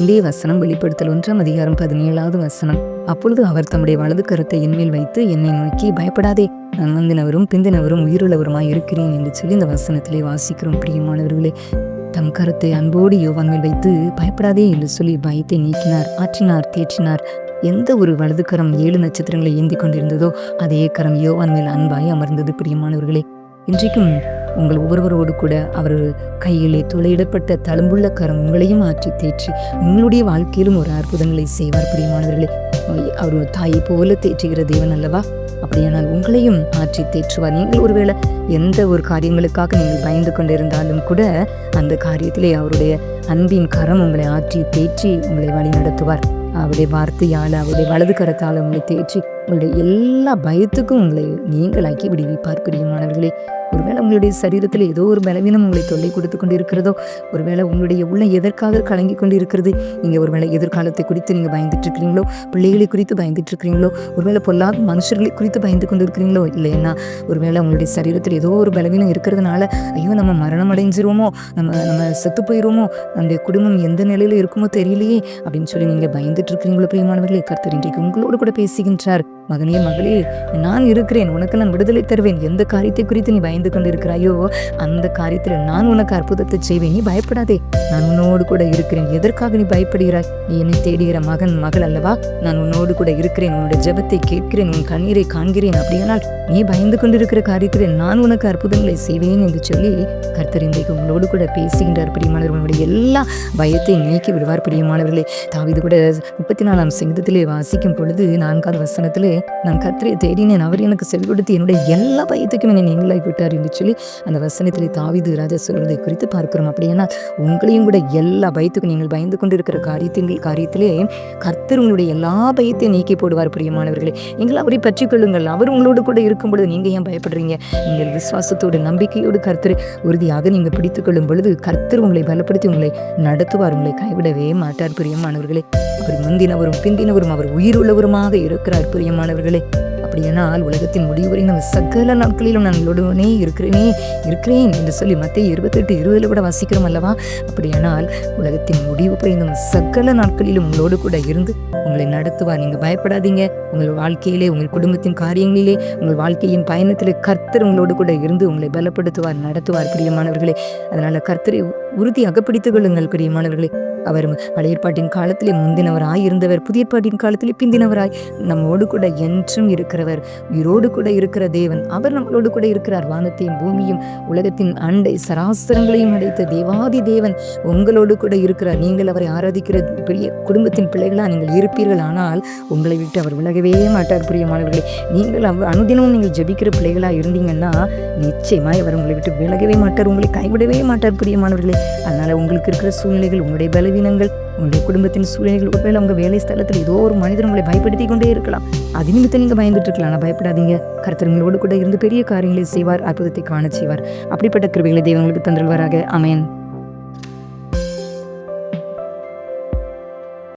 இந்திய வசனம் வெளிப்படுத்தல் ஒன்றாம் அதிகாரம் பதினேழாவது வசனம். அப்பொழுது அவர் தம்முடைய வலது கருத்தை என்மேல் வைத்து என்னை நோக்கி பயப்படாதே நான் வந்தினவரும் பிந்தினவரும் உயிருள்ளவருமாய் இருக்கிறேன் என்று சொல்லி இந்த வசனத்திலே வாசிக்கிறோம். பிரியமானவர்களே தம் கருத்தை அன்போடு யோவான் மேல் வைத்து பயப்படாதே என்று சொல்லி பயத்தை நீக்கினார் ஆற்றினார் தேற்றினார். எந்த ஒரு வலது கரம் ஏழு நட்சத்திரங்களை ஏந்தி கொண்டிருந்ததோ அதே கரம் யோவான் மேல் அன்பாய் அமர்ந்தது. பிரியமானவர்களே இன்றைக்கும் உங்கள் ஒவ்வொருவரோடு கூட அவர் கையிலே துளையிடப்பட்ட தழும்புள்ள கரம் உங்களையும் ஆற்றி தேற்றி உங்களுடைய வாழ்க்கையிலும் ஒரு அற்புதங்களை செய்வார் பிரியமானவர்களே. அவர் தாயை போல தேற்றுகிற தேவன் அல்லவா? அப்படியானால் உங்களையும் ஆற்றி தேற்றுவார். நீங்கள் ஒருவேளை எந்த ஒரு காரியங்களுக்காக நீங்கள் பயந்து கொண்டிருந்தாலும் கூட அந்த காரியத்திலே அவருடைய அன்பின் கரம் உங்களை ஆற்றி தேற்றி உங்களை வழி நடத்துவார் அவருடைய வார்த்தையால் அவருடைய வலது கரத்தால் உங்களை தேற்றி உங்களுடைய எல்லா பயத்துக்கும் உங்களை நீங்களாக்கி விடுவிப்பார் பிரியமானவர்களே ஒருவேளை உங்களுடைய சரீரத்தில் ஏதோ ஒரு பலவீனம் உங்களை தொல்லை கொடுத்து கொண்டு இருக்கிறதோ ஒருவேளை உங்களுடைய உள்ள எதற்காக கலங்கி கொண்டு இருக்கிறது நீங்கள் ஒருவேளை எதிர்காலத்தை குறித்து நீங்கள் பயந்துட்டு இருக்கிறீங்களோ பிள்ளைகளை குறித்து பயந்துட்டு இருக்கிறீங்களோ ஒருவேளை பொல்லாத மனுஷர்களை குறித்து பயந்து கொண்டு இருக்கிறீங்களோ இல்லைன்னா ஒருவேளை உங்களுடைய சரீரத்தில் ஏதோ ஒரு பலவீனம் இருக்கிறதுனால ஐயோ நம்ம மரணம் அடைஞ்சிருவோமோ நம்ம நம்ம செத்து போயிடுவோமோ நம்முடைய குடும்பம் எந்த நிலையில் இருக்குமோ தெரியலையே அப்படின்னு சொல்லி நீங்கள் பயந்துட்டு இருக்கிறீங்களோ பிரியமானவர்களே கர்த்தர் இன்றைக்கு உங்களோடு கூட பேசுகின்றார். மகனே மகளே நான் இருக்கிறேன் உனக்கு நான் விடுதலை தருவேன். எந்த காரியத்தை குறித்து நீ பயந்து கொண்டு இருக்கிறாயோ அந்த காரியத்தில் நான் உனக்கு அற்புதத்தை செய்வேன். நீ பயப்படாதே. நான் உன்னோடு கூட இருக்கிறேன். எதற்காக நீ பயப்படுகிறாய்? நீ என்னை தேடுகிற மகன் மகள் அல்லவா? நான் உன்னோடு கூட இருக்கிறேன். உன்னுடைய ஜெபத்தை கேட்கிறேன். உன் கண்ணீரை காண்கிறேன். அப்படியானால் நீ பயந்து கொண்டிருக்கிற காரியத்தில் நான் உனக்கு அற்புதங்களை செய்வேன் என்று சொல்லி கர்த்தர் இன்றைக்கு உங்களோடு கூட பேசுகின்றார் பிரியமானவர்களுடைய எல்லா பயத்தையும் நீக்கி விடுவார் பிரியமானவர்களே. தாவிது கூட முப்பத்தி நாலாம் சங்கீதத்திலே வாசிக்கும் பொழுது நான்காவது வசனத்திலே நான் கத்திரியை தேடினேன். அவர் எனக்கு செவி கொடுத்து என்னுடைய எல்லா பயத்துக்கும் என்னை நீங்களாய் விட்டார் என்று சொல்லி அந்த வசனத்திலே தாவிது ராஜா சொல்வதை குறித்து பார்க்கிறோம். அப்படின்னா உங்களையும் கூட எல்லா பயத்துக்கும் நீங்கள் பயந்து கொண்டிருக்கிற காரியத்தின் காரியத்திலே கர்த்தர் உங்களுடைய எல்லா பயத்தையும் நீக்கி போடுவார் பிரியமானவர்களே. நீங்கள் அவரை பற்றி கொள்ளுங்கள். அவர் உங்களோடு கூட இருக்கும் பொழுது நீங்க ஏன் பயப்படுறீங்க? நீங்கள் விசுவாசத்தோடு நம்பிக்கையோடு கர்த்தரை உறுதியாக நீங்க பிடித்துக் கொள்ளும் பொழுது கர்த்தர் உங்களை பலப்படுத்தி உங்களை நடத்துவார். உங்களை கைவிடவே மாட்டார் பிரியமானவர்களே. அவர் முந்தினவரும் பிந்தினவரும் அவர் உயிருள்ளவருமாக இருக்கிறார் பிரியமானவர்களே அப்படியானால் உலகத்தின் முடிவு வரை நம்ம சகல நாட்களிலும் நான் உங்களுடனே இருக்கிறேனே இருக்கிறேன் என்று சொல்லி மத்திய இருபத்தெட்டு இருபதில் கூட வாசிக்கிறோம் அல்லவா? அப்படியானால் உலகத்தின் முடிவு வரை நம்ம சகல நாட்களிலும் உங்களோடு கூட இருந்து உங்களை நடத்துவார். நீங்கள் பயப்படாதீங்க. உங்கள் வாழ்க்கையிலே உங்கள் குடும்பத்தின் காரியங்களிலே உங்கள் வாழ்க்கையின் பயணத்திலே கர்த்தர் உங்களோடு கூட இருந்து உங்களை பலப்படுத்துவார் நடத்துவார் பிரியமானவர்களே. அதனால் கர்த்தரை உறுதியாக பிடித்துக் கொள்ளுங்கள் பிரியமானவர்களே. அவர் பழைய ஏற்பாட்டின் காலத்திலே முந்தினவராய் இருந்தவர் புதிய ஏற்பாட்டின் காலத்திலே பிந்தினவராய் நம்மோடு கூட என்றும் இருக்கிறவர். உயிரோடு கூட இருக்கிற தேவன் அவர் நம்மளோடு கூட இருக்கிறார். வானத்தையும் பூமியும் உலகத்தின் அண்டை சராசரங்களையும் அடைத்த தேவாதி தேவன் உங்களோடு கூட இருக்கிறார். நீங்கள் அவரை ஆராதிக்கிற பெரிய குடும்பத்தின் பிள்ளைகளாக நீங்கள் இருப்பீர்கள். ஆனால் உங்களை விட்டு அவர் விலகவே மாட்டார் பிரியமானவர்களே நீங்கள் அவ் அனுதினமும் நீங்கள் ஜெபிக்கிற பிள்ளைகளாக இருந்தீங்கன்னா நிச்சயமாய் அவர் உங்களை விட்டு விலகவே மாட்டார் உங்களை கைவிடவே மாட்டார் பிரியமானவர்களே அதனால் உங்களுக்கு இருக்கிற சூழ்நிலைகள் உங்களுடைய பலவீனங்கள் உங்களுடைய குடும்பத்தின் சூழ்நிலைகள் ஒருவேளை உங்கள் வேலை ஸ்தலத்தில் ஏதோ ஒரு மனிதர் உங்களை பயப்படுத்தி கொண்டே இருக்கலாம். அது நிமித்தம் நீங்க பயந்துட்டு இருக்கலாம் ஆனால் பயப்படாதீங்க கர்த்தர்களோடு கூட இருந்து பெரிய காரியங்களை செய்வார் அற்புதத்தை காண செய்வார். அப்படிப்பட்ட கிருபைகளை தெய்வங்களுக்கு தந்துள்வாராக அமையன்